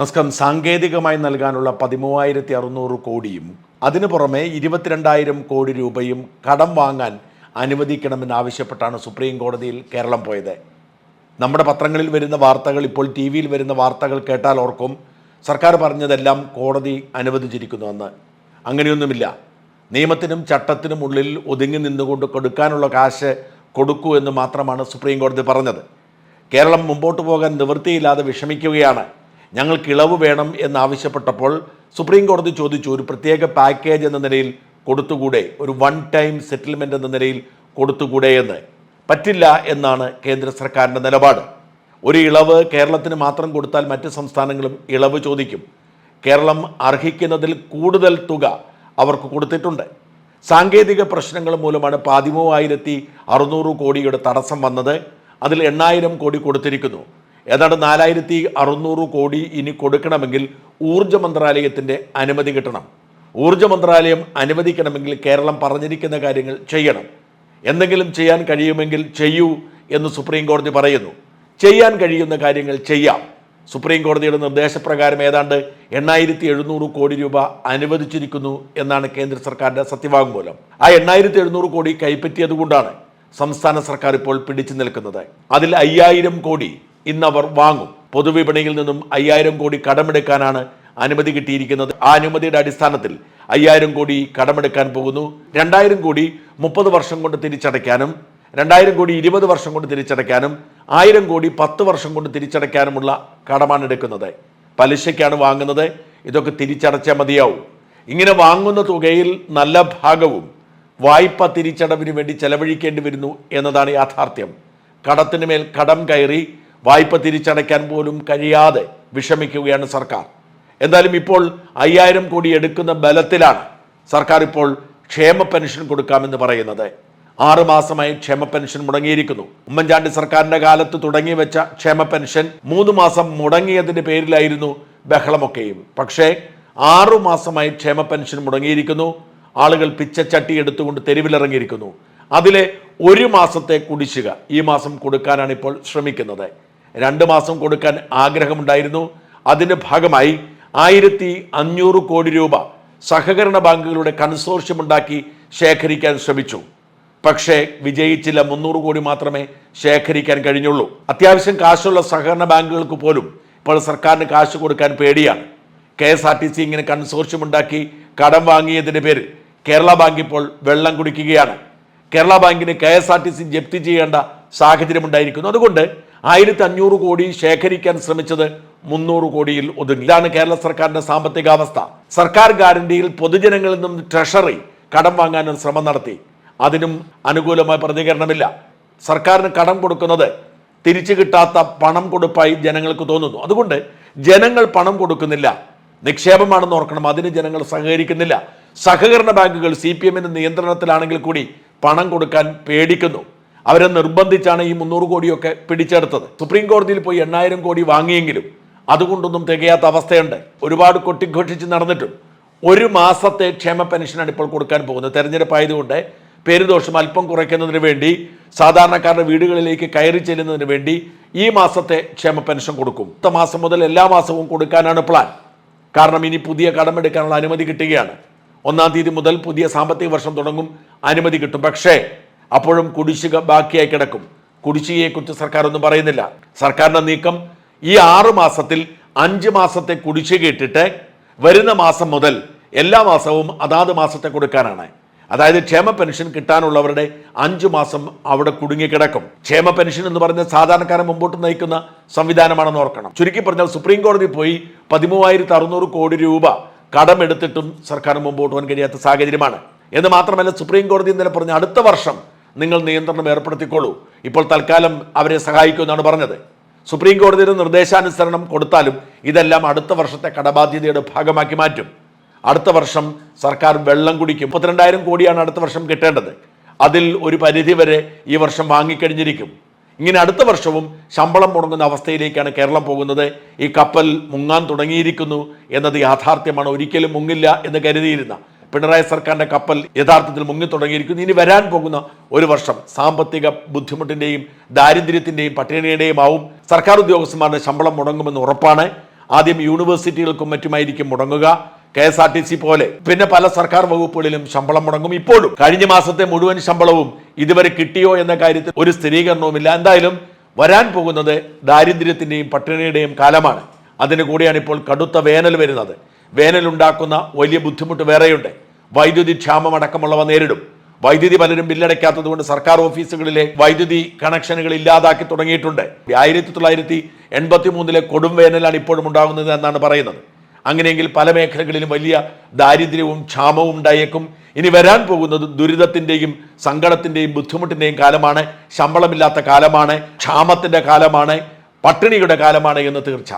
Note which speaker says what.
Speaker 1: നമസ്കാരം സാങ്കേതികമായി നൽകാനുള്ള പതിമൂവായിരത്തി അറുന്നൂറ് കോടിയും അതിനു പുറമെ ഇരുപത്തിരണ്ടായിരം കോടി രൂപയും കടം വാങ്ങാൻ അനുവദിക്കണമെന്നാവശ്യപ്പെട്ടാണ് സുപ്രീം കോടതിയിൽ കേരളം പോയത്. നമ്മുടെ പത്രങ്ങളിൽ വരുന്ന വാർത്തകൾ ഇപ്പോൾ ടി വിയിൽ വരുന്ന വാർത്തകൾ കേട്ടാൽ ഓർക്കും സർക്കാർ പറഞ്ഞതെല്ലാം കോടതി അനുവദിച്ചിരിക്കുന്നുവെന്ന്. അങ്ങനെയൊന്നുമില്ല. നിയമത്തിനും ചട്ടത്തിനും ഉള്ളിൽ ഒതുങ്ങി നിന്നുകൊണ്ട് കൊടുക്കാനുള്ള കാശ് കൊടുക്കൂ എന്ന് മാത്രമാണ് സുപ്രീം കോടതി പറഞ്ഞത്. കേരളം മുമ്പോട്ട് പോകാൻ നിവൃത്തിയില്ലാതെ വിഷമിക്കുകയാണ്. ഞങ്ങൾക്ക് ഇളവ് വേണം എന്നാവശ്യപ്പെട്ടപ്പോൾ സുപ്രീം കോടതി ചോദിച്ചു ഒരു പ്രത്യേക പാക്കേജ് എന്ന നിലയിൽ കൊടുത്തുകൂടെ? ഒരു വൺ ടൈം സെറ്റിൽമെന്റ് എന്ന നിലയിൽ കൊടുത്തുകൂടെ എന്ന്? പറ്റില്ല എന്നാണ് കേന്ദ്ര സർക്കാരിന്റെ നിലപാട്. ഒരു ഇളവ് കേരളത്തിന് മാത്രം കൊടുത്താൽ മറ്റ് സംസ്ഥാനങ്ങളും ഇളവ് ചോദിക്കും. കേരളം അർഹിക്കുന്നതിൽ കൂടുതൽ തുക അവർക്ക് കൊടുത്തിട്ടുണ്ട്. സാങ്കേതിക പ്രശ്നങ്ങൾ മൂലമാണ് പതിമൂവായിരത്തി അറുന്നൂറ് കോടിയുടെ തടസ്സം വന്നത്. അതിൽ എണ്ണായിരം കോടി കൊടുത്തിരിക്കുന്നു. ഏതാണ്ട് നാലായിരത്തി അറുന്നൂറ് കോടി ഇനി കൊടുക്കണമെങ്കിൽ ഊർജ മന്ത്രാലയത്തിന്റെ അനുമതി കിട്ടണം. ഊർജ മന്ത്രാലയം അനുവദിക്കണമെങ്കിൽ കേരളം പറഞ്ഞിരിക്കുന്ന കാര്യങ്ങൾ ചെയ്യണം. എന്തെങ്കിലും ചെയ്യാൻ കഴിയുമെങ്കിൽ ചെയ്യൂ എന്ന് സുപ്രീം കോടതി പറയുന്നു. ചെയ്യാൻ കഴിയുന്ന കാര്യങ്ങൾ ചെയ്യാം. സുപ്രീം കോടതിയുടെ നിർദ്ദേശപ്രകാരം ഏതാണ്ട് എണ്ണായിരത്തി എഴുന്നൂറ് കോടി രൂപ അനുവദിച്ചിരിക്കുന്നു എന്നാണ് കേന്ദ്ര സർക്കാരിന്റെ സത്യവാങ്മൂലം. ആ എണ്ണായിരത്തി എഴുന്നൂറ് കോടി കൈപ്പറ്റിയതുകൊണ്ടാണ് സംസ്ഥാന സർക്കാർ ഇപ്പോൾ പിടിച്ചു നിൽക്കുന്നത്. അതിൽ അയ്യായിരം കോടി ഇന്നവർ വാങ്ങും. പൊതുവിപണിയിൽ നിന്നും അയ്യായിരം കോടി കടമെടുക്കാനാണ് അനുമതി കിട്ടിയിരിക്കുന്നത്. ആ അനുമതിയുടെ അടിസ്ഥാനത്തിൽ അയ്യായിരം കോടി കടമെടുക്കാൻ പോകുന്നു. രണ്ടായിരം കോടി മുപ്പത് വർഷം കൊണ്ട് തിരിച്ചടയ്ക്കാനും രണ്ടായിരം കോടി ഇരുപത് വർഷം കൊണ്ട് തിരിച്ചടയ്ക്കാനും ആയിരം കോടി പത്ത് വർഷം കൊണ്ട് തിരിച്ചടയ്ക്കാനുമുള്ള കടമാണ് എടുക്കുന്നത്. പലിശയ്ക്കാണ് വാങ്ങുന്നത്. ഇതൊക്കെ തിരിച്ചടച്ചാൽ മതിയാവും. ഇങ്ങനെ വാങ്ങുന്ന തുകയിൽ നല്ല ഭാഗവും വായ്പ തിരിച്ചടവിന് വേണ്ടി ചെലവഴിക്കേണ്ടി വരുന്നു എന്നതാണ് യാഥാർത്ഥ്യം. കടത്തിന് മേൽ കടം കയറി വായ്പ തിരിച്ചടയ്ക്കാൻ പോലും കഴിയാതെ വിഷമിക്കുകയാണ് സർക്കാർ. എന്തായാലും ഇപ്പോൾ അയ്യായിരം കോടി എടുക്കുന്ന ബലത്തിലാണ് സർക്കാർ ഇപ്പോൾ ക്ഷേമ പെൻഷൻ കൊടുക്കാമെന്ന് പറയുന്നത്. ആറ് മാസമായി ക്ഷേമ പെൻഷൻ മുടങ്ങിയിരിക്കുന്നു. ഉമ്മൻചാണ്ടി സർക്കാരിന്റെ കാലത്ത് തുടങ്ങി വെച്ച ക്ഷേമ പെൻഷൻ മൂന്ന് മാസം മുടങ്ങിയതിന്റെ പേരിലായിരുന്നു ബഹളമൊക്കെയും. പക്ഷേ ആറു മാസമായി ക്ഷേമ പെൻഷൻ മുടങ്ങിയിരിക്കുന്നു. ആളുകൾ പിച്ചച്ചട്ടി എടുത്തുകൊണ്ട് തെരുവിലിറങ്ങിയിരിക്കുന്നു. അതിലെ ഒരു മാസത്തെ കുടിശ്ശിക ഈ മാസം കൊടുക്കാനാണ് ഇപ്പോൾ ശ്രമിക്കുന്നത്. രണ്ട് മാസം കൊടുക്കാൻ ആഗ്രഹമുണ്ടായിരുന്നു. അതിന്റെ ഭാഗമായി ആയിരത്തി അഞ്ഞൂറ് കോടി രൂപ സഹകരണ ബാങ്കുകളുടെ കൺസോർഷ്യം ഉണ്ടാക്കി ശേഖരിക്കാൻ ശ്രമിച്ചു. പക്ഷേ വിജയിച്ചില്ല മുന്നൂറ് കോടി മാത്രമേ ശേഖരിക്കാൻ കഴിഞ്ഞുള്ളൂ. അത്യാവശ്യം കാശുള്ള സഹകരണ ബാങ്കുകൾക്ക് പോലും ഇപ്പോൾ സർക്കാരിന് കാശ് കൊടുക്കാൻ പേടിയാണ്. K S R T C ഇങ്ങനെ കൺസോർഷ്യം ഉണ്ടാക്കി കടം വാങ്ങിയതിന്റെ പേര് കേരള ബാങ്ക് ഇപ്പോൾ വെള്ളം കുടിക്കുകയാണ്. കേരള ബാങ്കിന് K S R T C ജപ്തി ചെയ്യേണ്ട സാഹചര്യം ഉണ്ടായിരിക്കുന്നു. അതുകൊണ്ട് ആയിരത്തി അഞ്ഞൂറ് കോടി ശേഖരിക്കാൻ ശ്രമിച്ചത് മുന്നൂറ് കോടിയിൽ ഒതുങ്ങി. ഇതാണ് കേരള സർക്കാരിന്റെ സാമ്പത്തികാവസ്ഥ. സർക്കാർ ഗ്യാരണ്ടിയിൽ പൊതുജനങ്ങളിൽ നിന്നും ട്രഷറി കടം വാങ്ങാനും ശ്രമം നടത്തി. അതിനും അനുകൂലമായ പ്രതികരണമില്ല. സർക്കാരിന് കടം കൊടുക്കുന്നത് തിരിച്ചു കിട്ടാത്ത പണം കൊടുപ്പായി ജനങ്ങൾക്ക് തോന്നുന്നു. അതുകൊണ്ട് ജനങ്ങൾ പണം കൊടുക്കുന്നില്ല. നിക്ഷേപമാണെന്ന് ഓർക്കണം. അതിന് ജനങ്ങൾ സഹകരിക്കുന്നില്ല. സഹകരണ ബാങ്കുകൾ സി പി എമ്മിന്റെ നിയന്ത്രണത്തിലാണെങ്കിൽ കൂടി പണം കൊടുക്കാൻ പേടിക്കുന്നു. അവരെ നിർബന്ധിച്ചാണ് ഈ മുന്നൂറ് കോടിയൊക്കെ പിടിച്ചെടുത്തത്. സുപ്രീം കോടതിയിൽ പോയി എണ്ണായിരം കോടി വാങ്ങിയെങ്കിലും അതുകൊണ്ടൊന്നും തികയാത്ത അവസ്ഥയുണ്ട്. ഒരുപാട് കൊട്ടിഘോഷിച്ച് നടന്നിട്ടും ഒരു മാസത്തെ ക്ഷേമ പെൻഷനാണ് ഇപ്പോൾ കൊടുക്കാൻ പോകുന്നത്. തെരഞ്ഞെടുപ്പായതുകൊണ്ട് പേരുദോഷം അല്പം കുറയ്ക്കുന്നതിന് വേണ്ടി സാധാരണക്കാരുടെ വീടുകളിലേക്ക് കയറി ചെല്ലുന്നതിന് വേണ്ടി ഈ മാസത്തെ ക്ഷേമ പെൻഷൻ കൊടുക്കും. അടുത്ത മാസം മുതൽ എല്ലാ മാസവും കൊടുക്കാനാണ് പ്ലാൻ. കാരണം ഇനി പുതിയ കടമെടുക്കാനുള്ള അനുമതി കിട്ടുകയാണ്. ഒന്നാം തീയതി മുതൽ പുതിയ സാമ്പത്തിക വർഷം തുടങ്ങും അനുമതി കിട്ടും. പക്ഷേ അപ്പോഴും കുടിശ്ശിക ബാക്കിയായി കിടക്കും. കുടിശ്ശികയെക്കുറിച്ച് സർക്കാർ ഒന്നും പറയുന്നില്ല. സർക്കാരിന്റെ നീക്കം ഈ ആറ് മാസത്തിൽ അഞ്ച് മാസത്തെ കുടിശ്ശിക ഇട്ടിട്ട് വരുന്ന മാസം മുതൽ എല്ലാ മാസവും അതാത് മാസത്തെ കൊടുക്കാനാണ്. അതായത് ക്ഷേമ പെൻഷൻ കിട്ടാനുള്ളവരുടെ അഞ്ചു മാസം അവിടെ കുടുങ്ങിക്കിടക്കും ക്ഷേമ പെൻഷൻ എന്ന് പറഞ്ഞ സാധാരണക്കാരൻ മുമ്പോട്ട് നയിക്കുന്ന സംവിധാനമാണെന്ന് ഓർക്കണം. ചുരുക്കി പറഞ്ഞാൽ സുപ്രീം കോടതി പോയി പതിമൂവായിരത്തി അറുന്നൂറ് കോടി രൂപ കടമെടുത്തിട്ടും സർക്കാർ മുമ്പോട്ട് പോകാൻ കഴിയാത്ത സാഹചര്യമാണ്. എന്ന് മാത്രമല്ല സുപ്രീം കോടതി ഇന്നലെ പറഞ്ഞ അടുത്ത വർഷം നിങ്ങൾ നിയന്ത്രണം ഏർപ്പെടുത്തിക്കോളൂ. ഇപ്പോൾ തൽക്കാലം അവരെ സഹായിക്കുമെന്നാണ് പറഞ്ഞത്. സുപ്രീം കോടതിയുടെ നിർദ്ദേശാനുസരണം കൊടുത്താലും ഇതെല്ലാം അടുത്ത വർഷത്തെ കടബാധ്യതയുടെ ഭാഗമാക്കി മാറ്റും. അടുത്ത വർഷം സർക്കാർ വെള്ളം കുടിക്കും. മുപ്പത്തിരണ്ടായിരം കോടിയാണ് അടുത്ത വർഷം കിട്ടേണ്ടത്. അതിൽ ഒരു പരിധി വരെ ഈ വർഷം വാങ്ങിക്കഴിഞ്ഞിരിക്കും. ഇങ്ങനെ അടുത്ത വർഷവും ശമ്പളം മുടങ്ങുന്ന അവസ്ഥയിലേക്കാണ് കേരളം പോകുന്നത്. ഈ കപ്പൽ മുങ്ങാൻ തുടങ്ങിയിരിക്കുന്നു എന്നത് യാഥാർത്ഥ്യമാണ്. ഒരിക്കലും മുങ്ങില്ല എന്ന് കരുതിയിരുന്ന പിണറായി സർക്കാരിന്റെ കപ്പൽ യഥാർത്ഥത്തിൽ മുങ്ങി തുടങ്ങിയിരിക്കുന്നു ഇനി വരാൻ പോകുന്ന ഒരു വർഷം സാമ്പത്തിക ബുദ്ധിമുട്ടിന്റെയും ദാരിദ്ര്യത്തിന്റെയും പട്ടിണിയുടെയും ആവും. സർക്കാർ ഉദ്യോഗസ്ഥന്മാരുടെ ശമ്പളം മുടങ്ങുമെന്ന് ഉറപ്പാണ്. ആദ്യം യൂണിവേഴ്സിറ്റികൾക്കും മറ്റുമായിരിക്കും മുടങ്ങുക. K S R T C പോലെ പിന്നെ പല സർക്കാർ വകുപ്പുകളിലും ശമ്പളം മുടങ്ങും ഇപ്പോഴും. കഴിഞ്ഞ മാസത്തെ മുഴുവൻ ശമ്പളവും ഇതുവരെ കിട്ടിയോ എന്ന കാര്യത്തിൽ ഒരു സ്ഥിരീകരണവുമില്ല. എന്തായാലും വരാൻ പോകുന്നത് ദാരിദ്ര്യത്തിന്റെയും പട്ടിണിയുടെയും കാലമാണ്. അതിന് കൂടിയാണ് ഇപ്പോൾ കടുത്ത വേനൽ വരുന്നത്. വേനലുണ്ടാക്കുന്ന വലിയ ബുദ്ധിമുട്ട് വേറെയുണ്ട്. വൈദ്യുതി ക്ഷാമമടക്കമുള്ളവ നേരിടും. വൈദ്യുതി പലരും ബില്ലടയ്ക്കാത്തത് കൊണ്ട് സർക്കാർ ഓഫീസുകളിലെ വൈദ്യുതി കണക്ഷനുകൾ ഇല്ലാതാക്കി തുടങ്ങിയിട്ടുണ്ട്. ആയിരത്തി തൊള്ളായിരത്തി എൺപത്തി മൂന്നിലെ കൊടും വേനലാണ് ഇപ്പോഴും ഉണ്ടാകുന്നത് എന്നാണ് പറയുന്നത്. അങ്ങനെയെങ്കിൽ പല മേഖലകളിലും വലിയ ദാരിദ്ര്യവും ക്ഷാമവും ഉണ്ടായേക്കും. ഇനി വരാൻ പോകുന്നത് ദുരിതത്തിന്റെയും സങ്കടത്തിന്റെയും ബുദ്ധിമുട്ടിന്റെയും കാലമാണ്. ശമ്പളമില്ലാത്ത കാലമാണ്. ക്ഷാമത്തിന്റെ കാലമാണ്. പട്ടിണിയുടെ കാലമാണ് എന്ന് തീർച്ച